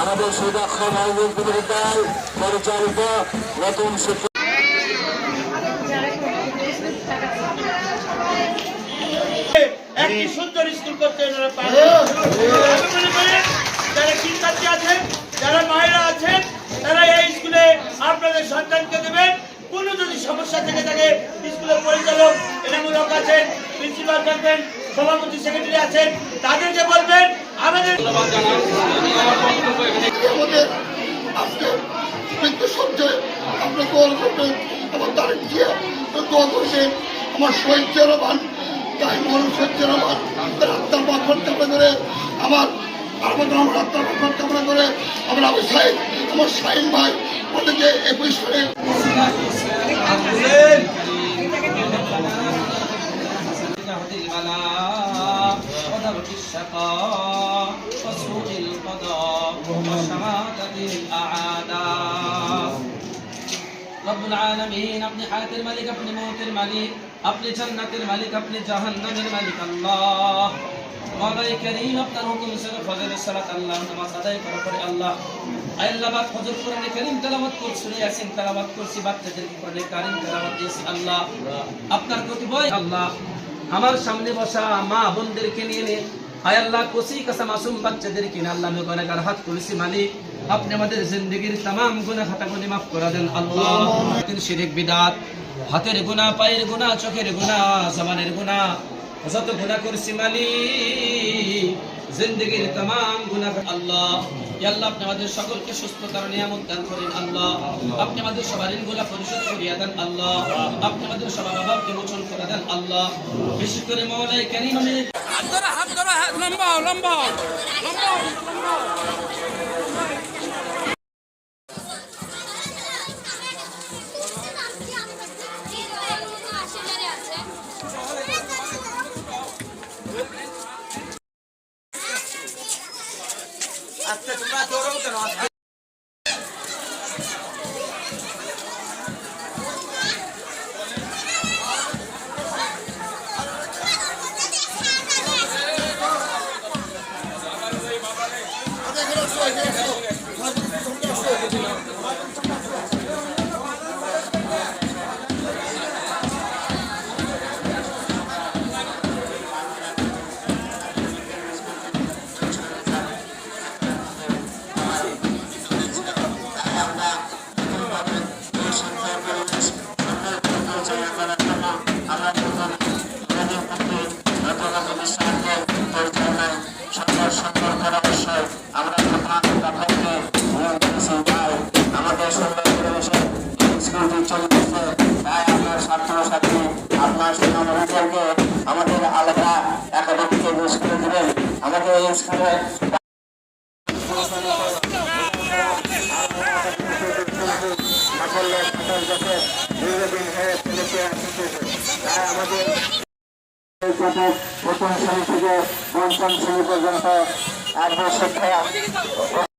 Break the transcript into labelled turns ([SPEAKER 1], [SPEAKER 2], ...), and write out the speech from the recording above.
[SPEAKER 1] আমাদের সুদক্ষ মাহবুব বিদ্যালয় পরিচালিত নতুন শিক্ষা
[SPEAKER 2] একটি সুন্দর স্কুল করতে ওনারা পারে আমি করি যারা শিক্ষার্থী আছেন যারা মায়েরা আছেন তারা এই স্কুলে আপনাদের সন্তানকে দেবেন। কোনো যদি সমস্যা থেকে থাকে স্কুলের পরিচালক এনামূলক আছেন প্রিন্সিপাল থাকবেন সভাপতি সেক্রেটারি আছেন তাদেরকে বলবেন আমাদের
[SPEAKER 3] আমাদের আজকে মৃত্যু সঞ্চয় আপনার দোয়াল করবেন আমার তার গিয়ে দোয়া করবেন আমার শহীদ রহমান তাই মরণ শহীদ রহমান তার আত্মার বাক্ষণ কামনা করে আমার আমাদের আমার আত্মার বাক্ষণ কামনা করে আমার সাহেব আমার সাইন ভাই বলে যে একুশ সালে
[SPEAKER 4] ودرك الشقاء وسوء القضاء وشماتة الأعداء رب العالمين আপনি হায়াতের মালিক আপনি মৌতের মালিক আপনি জান্নাতের মালিক আপনি জাহান্নামের মালিক আল্লাহ মাওলাই করিম আপনার হুকুম হিসেবে ফজরের সালাত আল্লাহ নামাজ আদায় করার পরে আল্লাহ আল্লাহ বাদ ফজর কোরআনে কারীম তেলাওয়াত করছি ইয়াসিন তেলাওয়াত করছি বাচ্চাদেরকে কোরআনে কারীম তেলাওয়াত দিয়েছি আল্লাহ আপনার প্রতি ভয় আল্লাহ আমার সামনে বসা মা বোনদেরকে নিয়ে নিয়ে আয় আল্লাহ, কষি কাসা মাসুম বাচ্চাদেরকে নিয়ে আল্লাহ আমি গণাকার হাত তুলছি মালিক আপনি আমাদের জিন্দগির তাম গুণা খাতাগুলি মাফ করা দেন। আল্লাহ শিরিক, বিদাত। হাতের গুণা পায়ের গুণা চোখের গুণা জবানের গুণা যত গুণা করছি মালিক জিন্দগির तमाम গুনাহ আল্লাহ ইয়া আল্লাহ আপনি আমাদের সকলকে সুস্থতার নিয়ামত দান করেন আল্লাহ আপনি আমাদের সবার ঋণগুলো পরিশোধ করিয়া দেন আল্লাহ আপনি আমাদের সবার অভাবকে মোচন করে দেন আল্লাহ বিশেষ করে মৌলাই কারিমের হাত ধরো হাত ধরো হাত লম্বা লম্বা লম্বা
[SPEAKER 1] আমাদের সুন্দর পরিবেশে স্কুলটি চলতেছে তাই আপনার ছাত্রছাত্রী আপনার শিক্ষামন্ত্রীদেরকে আমাদের আলাদা একাডেমিকে ইউজ করে দেবেন আমাদের এই স্কুলে সাফল্যের সাথে দীর্ঘদিন হয়ে চলেছে তাই আমাদের ক্লাসে প্রথম শ্রেণি থেকে পঞ্চম শ্রেণি পর্যন্ত আগ্রহ শিক্ষা